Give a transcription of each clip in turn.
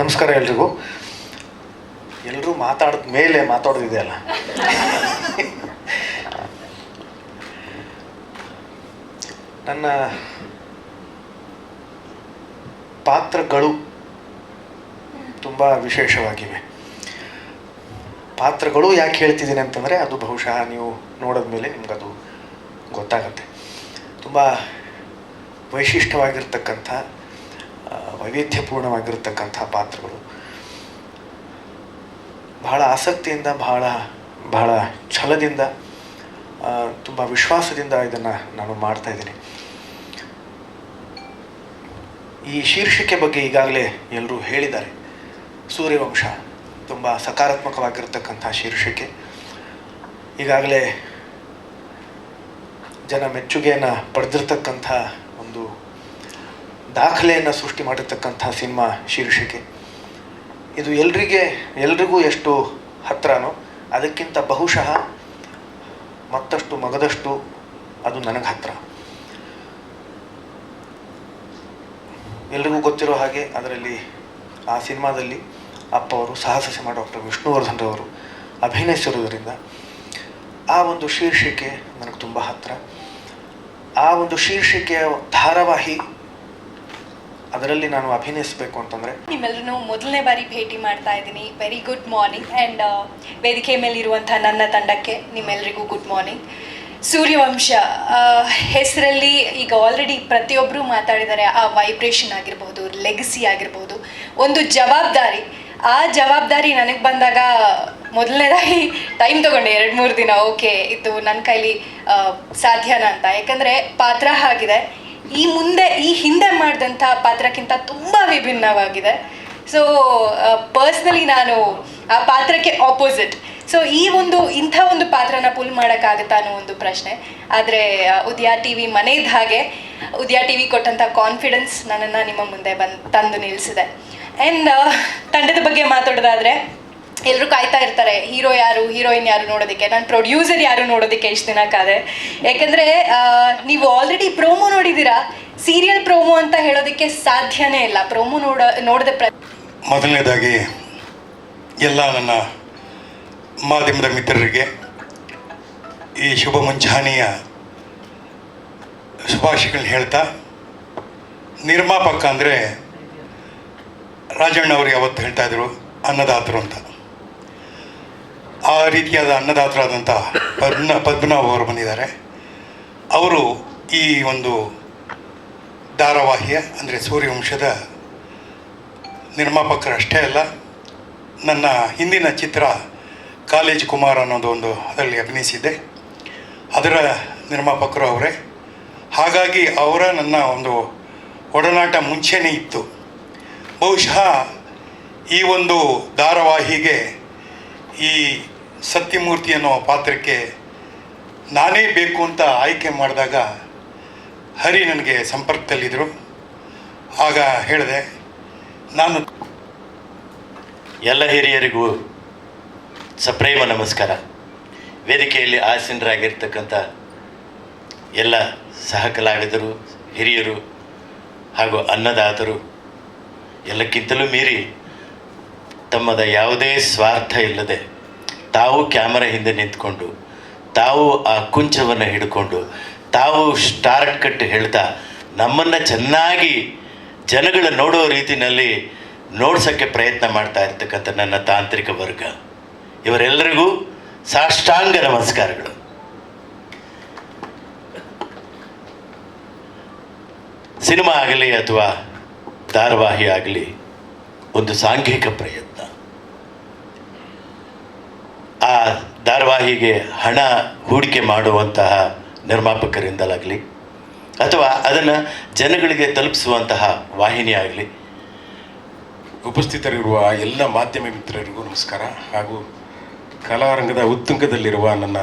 ನಮಸ್ಕಾರ ಎಲ್ರಿಗೂ. ಎಲ್ಲರೂ ಮಾತಾಡಿದ ಮೇಲೆ ಮಾತಾಡೋದಿದೆಯಲ್ಲ ನನ್ನ ಪಾತ್ರಗಳು ತುಂಬ ವಿಶೇಷವಾಗಿವೆ. ಪಾತ್ರಗಳು ಯಾಕೆ ಹೇಳ್ತಿದ್ದೀನಿ ಅಂತಂದರೆ ಅದು ಬಹುಶಃ ನೀವು ನೋಡಿದ ಮೇಲೆ ನಿಮ್ಗದು ಗೊತ್ತಾಗತ್ತೆ. ತುಂಬ ವೈಶಿಷ್ಟ್ಯವಾಗಿರ್ತಕ್ಕಂಥ ವೈವಿಧ್ಯಪೂರ್ಣವಾಗಿರ್ತಕ್ಕಂಥ ಪಾತ್ರಗಳು. ಬಹಳ ಆಸಕ್ತಿಯಿಂದ, ಬಹಳ ಬಹಳ ಛಲದಿಂದ ತುಂಬ ವಿಶ್ವಾಸದಿಂದ ಇದನ್ನು ನಾನು ಮಾಡ್ತಾ ಇದ್ದೀನಿ. ಈ ಶೀರ್ಷಿಕೆ ಬಗ್ಗೆ ಈಗಾಗಲೇ ಎಲ್ಲರೂ ಹೇಳಿದ್ದಾರೆ. ಸೂರ್ಯವಂಶ ತುಂಬ ಸಕಾರಾತ್ಮಕವಾಗಿರ್ತಕ್ಕಂಥ ಶೀರ್ಷಿಕೆ. ಈಗಾಗಲೇ ಜನ ಮೆಚ್ಚುಗೆಯನ್ನು ಪಡೆದಿರ್ತಕ್ಕಂಥ ಒಂದು ದಾಖಲೆಯನ್ನು ಸೃಷ್ಟಿ ಮಾಡಿರ್ತಕ್ಕಂಥ ಸಿನಿಮಾ ಶೀರ್ಷಿಕೆ. ಇದು ಎಲ್ರಿಗೆ, ಎಲ್ರಿಗೂ ಎಷ್ಟು ಹತ್ರನೋ ಅದಕ್ಕಿಂತ ಬಹುಶಃ ಮತ್ತಷ್ಟು ಮಗದಷ್ಟು ಅದು ನನಗೆ ಹತ್ರ. ಎಲ್ರಿಗೂ ಗೊತ್ತಿರೋ ಹಾಗೆ ಅದರಲ್ಲಿ ಆ ಸಿನಿಮಾದಲ್ಲಿ ಅಪ್ಪ ಅವರು ಸಾಹಸ ಸಿಂಹ ಡಾಕ್ಟರ್ ವಿಷ್ಣುವರ್ಧನ್ ರವರು ಅಭಿನಯಿಸಿರುವುದರಿಂದ ಆ ಒಂದು ಶೀರ್ಷಿಕೆ ನನಗೆ ತುಂಬ ಹತ್ರ. ಆ ಒಂದು ಶೀರ್ಷಿಕೆಯ ಧಾರಾವಾಹಿ ಅದರಲ್ಲಿ ನಾನು ಅಭಿನಯಿಸಬೇಕು ಅಂತಂದರೆ ನಿಮ್ಮೆಲ್ಲರೂ ಮೊದಲನೇ ಬಾರಿ ಭೇಟಿ ಮಾಡ್ತಾ ಇದ್ದೀನಿ. ವೆರಿ ಗುಡ್ ಮಾರ್ನಿಂಗ್ ಆ್ಯಂಡ್ ವೇದಿಕೆ ಮೇಲೆ ಮೇಲಿರುವಂಥ ನನ್ನ ತಂಡಕ್ಕೆ ನಿಮ್ಮೆಲ್ಲರಿಗೂ ಗುಡ್ ಮಾರ್ನಿಂಗ್ ಸೂರ್ಯವಂಶ ಹೆಸರಲ್ಲಿ ಈಗ ಆಲ್ರೆಡಿ ಪ್ರತಿಯೊಬ್ಬರು ಮಾತಾಡಿದ್ದಾರೆ ಆ ವೈಬ್ರೇಷನ್ ಆಗಿರ್ಬೋದು ಲೆಗಸಿ ಆಗಿರ್ಬೋದು, ಒಂದು ಜವಾಬ್ದಾರಿ. ಆ ಜವಾಬ್ದಾರಿ ನನಗೆ ಬಂದಾಗ ಮೊದಲನೇದಾಗಿ ಟೈಮ್ ತಗೊಂಡೆ. ಎರಡು, ಮೂರು ದಿನ ಓಕೆ ಇದು ನನ್ನ ಕೈಲಿ ಸಾಧ್ಯನಾ ಅಂತ. ಯಾಕಂದರೆ ಪಾತ್ರ ಆಗಿದೆ. ಈ ಮುಂದೆ, ಈ ಹಿಂದೆ ಮಾಡಿದಂಥ ಪಾತ್ರಕ್ಕಿಂತ ತುಂಬ ವಿಭಿನ್ನವಾಗಿದೆ. ಸೊ ಪರ್ಸ್ನಲಿ ನಾನು ಆ ಪಾತ್ರಕ್ಕೆ ಆಪೋಸಿಟ್ ಸೊ ಈ ಒಂದು, ಇಂಥ ಒಂದು ಪಾತ್ರನ ಪುಲ್ ಮಾಡೋಕ್ಕಾಗುತ್ತಾ ಅನ್ನೋ ಒಂದು ಪ್ರಶ್ನೆ. ಆದರೆ ಉದ್ಯಾ ಟಿ ವಿ ಮನೆಯದ ಹಾಗೆ, ಉದ್ಯಾ ಟಿ ವಿ ಕೊಟ್ಟಂಥ ಕಾನ್ಫಿಡೆನ್ಸ್ ನನ್ನನ್ನು ನಿಮ್ಮ ಮುಂದೆ ಬಂದು, ತಂದು ನಿಲ್ಲಿಸಿದೆ ಆ್ಯಂಡ್ ತಂಡದ ಬಗ್ಗೆ ಮಾತಾಡೋದಾದರೆ ಎಲ್ಲರೂ ಕಾಯ್ತಾ ಇರ್ತಾರೆ, ಹೀರೋ ಯಾರು, ಹೀರೋಯಿನ್ ಯಾರು ನೋಡೋದಕ್ಕೆ, ನಾನು ಪ್ರೊಡ್ಯೂಸರ್ ಯಾರು ನೋಡೋದಕ್ಕೆ ಇಷ್ಟು ದಿನ ಕಾದೆ ಯಾಕಂದರೆ ನೀವು ಆಲ್ರೆಡಿ ಪ್ರೋಮೋ ನೋಡಿದ್ದೀರಾ ಸೀರಿಯಲ್ ಪ್ರೋಮೋ ಅಂತ ಹೇಳೋದಕ್ಕೆ ಸಾಧ್ಯನೇ ಇಲ್ಲ. ಪ್ರೋಮೋ ನೋಡ, ನೋಡದೆ ಪ್ರ ಮೊದಲನೇದಾಗಿ ಎಲ್ಲ ನನ್ನ ಮಾಧ್ಯಮದ ಮಿತ್ರರಿಗೆ ಈ ಶುಭ ಮುಂಜಾನೆಯ ಶುಭಾಶಯಗಳನ್ನ ಹೇಳ್ತಾ, ನಿರ್ಮಾಪಕ ಅಂದರೆ ರಾಜಣ್ಣ ಅವರು ಯಾವತ್ತು ಹೇಳ್ತಾ ಇದ್ರು? ಅನ್ನದಾತರು ಅಂತ. ಆ ರೀತಿಯಾದ ಅನ್ನದಾತರಾದಂಥ ಪದ್ಮ, ಪದ್ಮನಾಭ ಅವರು ಬಂದಿದ್ದಾರೆ. ಅವರು ಈ ಒಂದು ಧಾರಾವಾಹಿಯ ಅಂದರೆ ಸೂರ್ಯವಂಶದ ನಿರ್ಮಾಪಕರಷ್ಟೇ ಅಲ್ಲ, ನನ್ನ ಹಿಂದಿನ ಚಿತ್ರ ಕಾಲೇಜ್ ಕುಮಾರ್ ಅನ್ನೋದು ಒಂದು ಅದರಲ್ಲಿ ಅಭಿನಯಿಸಿದ್ದೆ. ಅದರ ನಿರ್ಮಾಪಕರು ಅವರೇ. ಹಾಗಾಗಿ ಅವರ ನನ್ನ ಒಂದು ಒಡನಾಟ ಮುಂಚೆನೇ ಇತ್ತು. ಬಹುಶಃ ಈ ಒಂದು ಧಾರಾವಾಹಿಗೆ ಈ ಸತ್ಯಮೂರ್ತಿ ಅನ್ನೋ ಪಾತ್ರಕ್ಕೆ ನಾನೇ ಬೇಕು ಅಂತ ಆಯ್ಕೆ ಮಾಡಿದಾಗ ಹರಿ ನನಗೆ ಸಂಪರ್ಕದಲ್ಲಿದ್ದರು. ಆಗ ಹೇಳಿದೆ, ನಾನು ಎಲ್ಲ ಹಿರಿಯರಿಗೂ ಸಪ್ರೇಮ ನಮಸ್ಕಾರ. ವೇದಿಕೆಯಲ್ಲಿ ಆಸೀನರಾಗಿರ್ತಕ್ಕಂಥ ಎಲ್ಲ ಸಹ ಕಲಾವಿದರು ಹಿರಿಯರು ಹಾಗೂ ಅನ್ನದಾತರು, ಎಲ್ಲಕ್ಕಿಂತಲೂ ಮೀರಿ ತಮ್ಮದ ಯಾವುದೇ ಸ್ವಾರ್ಥ ಇಲ್ಲದೆ ತಾವು ಕ್ಯಾಮರಾ ಹಿಂದೆ ನಿಂತ್ಕೊಂಡು, ತಾವು ಆ ಕುಂಚವನ್ನು ಹಿಡ್ಕೊಂಡು ತಾವು ಸ್ಟಾರ್ಟ್ ಕಟ್ ಹೇಳ್ತಾ ನಮ್ಮನ್ನು ಚೆನ್ನಾಗಿ ಜನಗಳ ನೋಡೋ ರೀತಿಯಲ್ಲಿ ನೋಡ್ಸೋಕ್ಕೆ ಪ್ರಯತ್ನ ಮಾಡ್ತಾ ಇರ್ತಕ್ಕಂಥ ನನ್ನ ತಾಂತ್ರಿಕ ವರ್ಗ. ಇವರೆಲ್ಲರಿಗೂ ಸಾಷ್ಟಾಂಗ ನಮಸ್ಕಾರಗಳು. ಸಿನಿಮಾ ಆಗಲಿ ಅಥವಾ ಧಾರಾವಾಹಿ ಆಗಲಿ ಒಂದು ಸಾಂಘಿಕ ಪ್ರಯತ್ನ. ಆ ಧಾರಾವಾಹಿಗೆ ಹಣ ಹೂಡಿಕೆ ಮಾಡುವಂತಹ ನಿರ್ಮಾಪಕರಿಂದಲಾಗಲಿ ಅಥವಾ ಅದನ್ನು ಜನಗಳಿಗೆ ತಲುಪಿಸುವಂತಹ ವಾಹಿನಿ ಆಗಲಿ. ಉಪಸ್ಥಿತರಿರುವ ಎಲ್ಲ ಮಾಧ್ಯಮ ಮಿತ್ರರಿಗೂ ನಮಸ್ಕಾರ. ಹಾಗೂ ಕಲಾರಂಗದ ಉತ್ತುಂಗದಲ್ಲಿರುವ ನನ್ನ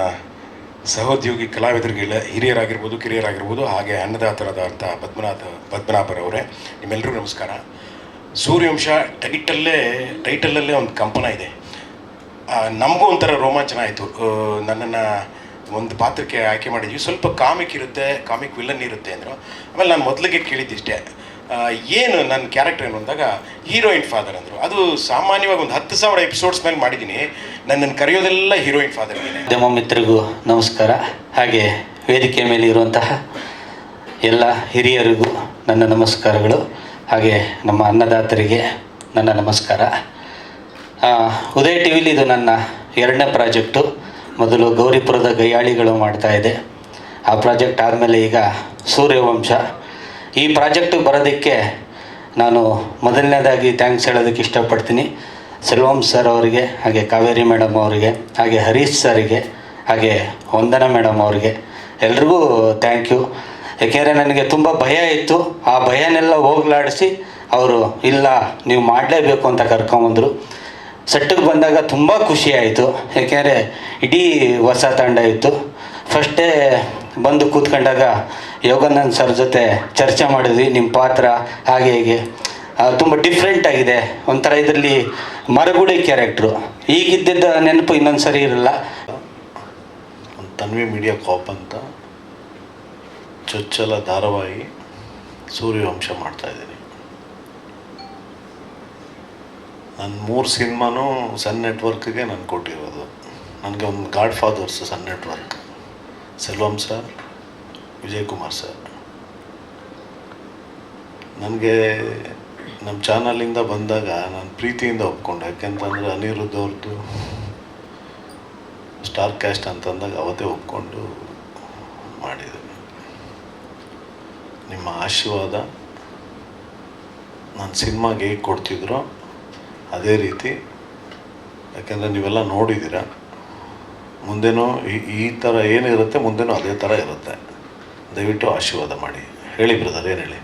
ಸಹೋದ್ಯೋಗಿ ಕಲಾವಿದರಿಗೆ ಹಿರಿಯರಾಗಿರ್ಬೋದು, ಕಿರಿಯರಾಗಿರ್ಬೋದು, ಹಾಗೆ ಅನ್ನದಾತರಾದಂಥ ಪದ್ಮನಾಥ ಪದ್ಮನಾಭರವರೇ ನಿಮ್ಮೆಲ್ಲರಿಗೂ ನಮಸ್ಕಾರ. ಸೂರ್ಯವಂಶ ಟೈಟಲ್ಲೇ ಟೈಟಲಲ್ಲೇ ಒಂದು ಕಂಪನ ಇದೆ. ನಮಗೂ ಒಂಥರ ರೋಮಾಂಚನ ಆಯಿತು. ನನ್ನನ್ನು ಒಂದು ಪಾತ್ರಕ್ಕೆ ಆಯ್ಕೆ ಮಾಡಿದ್ವಿ. ಸ್ವಲ್ಪ ಕಾಮಿಕ್ ಇರುತ್ತೆ, ಕಾಮಿಕ್ ವಿಲನ್ ಇರುತ್ತೆ ಅಂದರು. ಆಮೇಲೆ ನಾನು ಮೊದಲಿಗೆ ಕೇಳಿದ್ದಿಷ್ಟೇ ಏನು ನನ್ನ ಕ್ಯಾರೆಕ್ಟರ್ ಏನು ಅಂದಾಗ ಹೀರೋಯಿನ್ ಫಾದರ್ ಅಂದರು. ಅದು ಸಾಮಾನ್ಯವಾಗಿ ಒಂದು ಹತ್ತು ಸಾವಿರ ಎಪಿಸೋಡ್ಸ್ ಮೇಲೆ ಮಾಡಿದ್ದೀನಿ ನನ್ನನ್ನು ಕರೆಯೋದೆಲ್ಲ ಹೀರೋಯಿನ್ ಫಾದರ್ ಮಾಧ್ಯಮ ಮಿತ್ರಿಗೂ ನಮಸ್ಕಾರ. ಹಾಗೆ ವೇದಿಕೆ ಮೇಲೆ ಇರುವಂತಹ ಎಲ್ಲ ಹಿರಿಯರಿಗೂ ನನ್ನ ನಮಸ್ಕಾರಗಳು. ಹಾಗೆ ನಮ್ಮ ಅನ್ನದಾತರಿಗೆ ನನ್ನ ನಮಸ್ಕಾರ. ಉದಯ ಟಿ ವಿಲಿ ಇದು ನನ್ನ ಎರಡನೇ ಪ್ರಾಜೆಕ್ಟು. ಮೊದಲು ಗೌರಿಪುರದ ಗಯ್ಯಾಳಿಗಳು ಇದೆ. ಆ ಪ್ರಾಜೆಕ್ಟ್ ಆದಮೇಲೆ ಈಗ ಸೂರ್ಯವಂಶ. ಈ ಪ್ರಾಜೆಕ್ಟಿಗೆ ಬರೋದಕ್ಕೆ ನಾನು ಮೊದಲನೇದಾಗಿ ಥ್ಯಾಂಕ್ಸ್ ಹೇಳೋದಕ್ಕೆ ಇಷ್ಟಪಡ್ತೀನಿ. ಸೆಲ್ವಂ ಸರ್ ಅವರಿಗೆ, ಹಾಗೆ ಕಾವೇರಿ ಮೇಡಮ್ ಅವರಿಗೆ, ಹಾಗೆ ಹರೀಶ್ ಸರಿಗೆ, ಹಾಗೆ ವಂದನಾ ಮೇಡಮ್ ಅವರಿಗೆ ಎಲ್ರಿಗೂ ಥ್ಯಾಂಕ್ ಯು ಏಕೆಂದರೆ ನನಗೆ ತುಂಬ ಭಯ ಇತ್ತು. ಆ ಭಯನೆಲ್ಲ ಹೋಗ್ಲಾಡಿಸಿ ಅವರು, ಇಲ್ಲ, ನೀವು ಮಾಡಲೇಬೇಕು ಅಂತ ಕರ್ಕೊಂಬಂದರು. ಸೆಟ್ಟಿಗೆ ಬಂದಾಗ ತುಂಬ ಖುಷಿ ಆಯಿತು. ಯಾಕೆಂದರೆ ಇಡೀ ಹೊಸ ತಂಡ ಇತ್ತು. ಫಸ್ಟೇ ಬಂದು ಕೂತ್ಕೊಂಡಾಗ ಯೋಗಾನಂದ್ ಸರ್ ಜೊತೆ ಚರ್ಚೆ ಮಾಡಿದ್ವಿ ನಿಮ್ಮ ಪಾತ್ರ ಹಾಗೆ ಹೀಗೆ. ತುಂಬ ಡಿಫ್ರೆಂಟ್ ಆಗಿದೆ. ಒಂಥರ ಇದರಲ್ಲಿ ಮರಗುಡಿ ಕ್ಯಾರೆಕ್ಟ್ರು ಈಗಿದ್ದಿದ್ದ ನೆನಪು ಇನ್ನೊಂದು ಸರಿ ಇರಲ್ಲ ತನ್ವಿ ಮೀಡಿಯಾ ಕಾಪ್ ಅಂತ ಚೊಚ್ಚಲ ಧಾರಾವಾಹಿ ಸೂರ್ಯವಂಶ ಮಾಡ್ತಾಯಿದ್ದೀನಿ ನನ್ನ ಮೂರು ಸಿನಿಮಾನೂ ಸನ್ ನೆಟ್ವರ್ಕ್ಗೆ ನಾನು ಕೊಟ್ಟಿರೋದು. ನನಗೆ ಒಂದು godfather's Sun network. Selvam sir Vijay Kumar sir. ನನಗೆ ನಮ್ಮ ಚಾನಲಿಂದ ಬಂದಾಗ ನಾನು ಪ್ರೀತಿಯಿಂದ ಒಪ್ಕೊಂಡೆ. ಯಾಕೆಂತಂದರೆ ಅನಿರುದ್ಧ ಅವ್ರದ್ದು ಸ್ಟಾರ್ ಕ್ಯಾಸ್ಟ್ ಅಂತಂದಾಗ ಅವತ್ತೇ ಒಪ್ಕೊಂಡು ಮಾಡಿದೆ ನಿಮ್ಮ ಆಶೀರ್ವಾದ ನನ್ನ ಸಿನಿಮಾಗೆ ಹೇಗೆ ಕೊಡ್ತಿದ್ರೋ ಅದೇ ರೀತಿ, ಯಾಕೆಂದರೆ ನೀವೆಲ್ಲ ನೋಡಿದ್ದೀರ, ಮುಂದೆನೂ ಈ ಈ ಥರ ಏನಿರುತ್ತೆ, ಮುಂದೆನೂ ಅದೇ ಥರ ಇರುತ್ತೆ. ದಯವಿಟ್ಟು ಆಶೀರ್ವಾದ ಮಾಡಿ. ಹೇಳಿ ಬ್ರದರ್, ಏನು ಹೇಳಿ?